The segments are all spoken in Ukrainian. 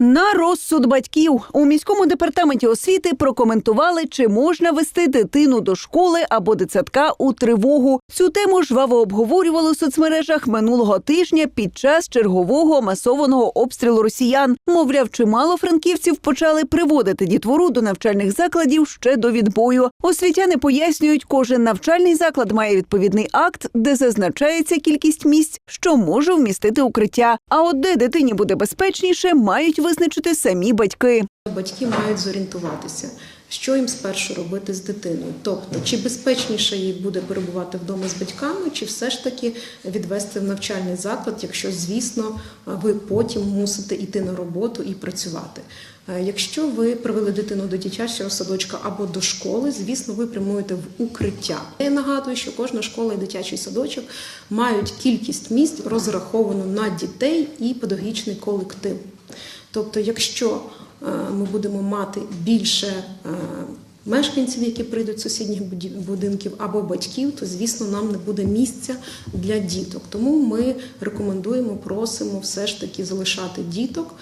На розсуд батьків у міському департаменті освіти прокоментували, чи можна вести дитину до школи або дитсадка у тривогу. Цю тему жваво обговорювали у соцмережах минулого тижня під час чергового масованого обстрілу росіян. Мовляв, чимало франківців почали приводити дітвору до навчальних закладів ще до відбою. Освітяни пояснюють, кожен навчальний заклад має відповідний акт, де зазначається кількість місць, що може вмістити укриття. А от де дитині буде безпечніше, мають визначити самі батьки. Батьки мають зорієнтуватися, що їм спершу робити з дитиною. Тобто, чи безпечніше їй буде перебувати вдома з батьками, чи все ж таки відвести в навчальний заклад, якщо, звісно, ви потім мусите йти на роботу і працювати. Е, Якщо ви привели дитину до дитячого садочка або до школи, звісно, ви прямуєте в укриття. Я нагадую, що кожна школа і дитячий садочок мають кількість місць розраховану на дітей і педагогічний колектив. Тобто, якщо е, ми будемо мати більше е, мешканців, які прийдуть з сусідніх будинків або батьків, то звісно нам не буде місця для діток. Тому ми рекомендуємо, просимо все ж таки залишати діток,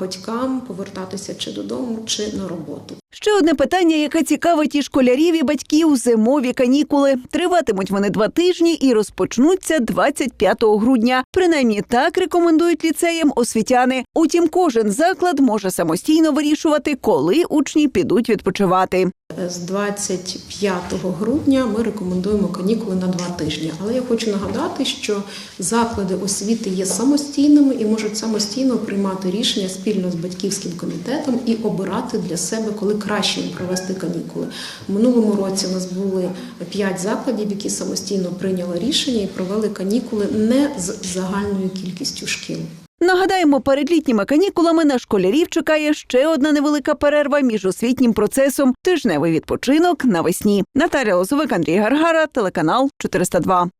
батькам повертатися чи додому, чи на роботу. Ще одне питання, яке цікавить і школярів, і батьків зимові канікули. Триватимуть вони два тижні і розпочнуться 25 грудня. Принаймні так рекомендують ліцеям освітяни. Утім, кожен заклад може самостійно вирішувати, коли учні підуть відпочивати. З 25 грудня ми рекомендуємо канікули на два тижні. Але я хочу нагадати, що заклади освіти є самостійними і можуть самостійно приймати рішення спільно з батьківським комітетом і обирати для себе, коли краще їм провести канікули. В минулому році у нас були 5 закладів, які самостійно прийняли рішення і провели канікули не з загальною кількістю шкіл. Нагадаємо, перед літніми канікулами на школярів чекає ще одна невелика перерва між освітнім процесом тижневий відпочинок навесні. Наталя Лозовик, Андрій Гаргара, телеканал 402.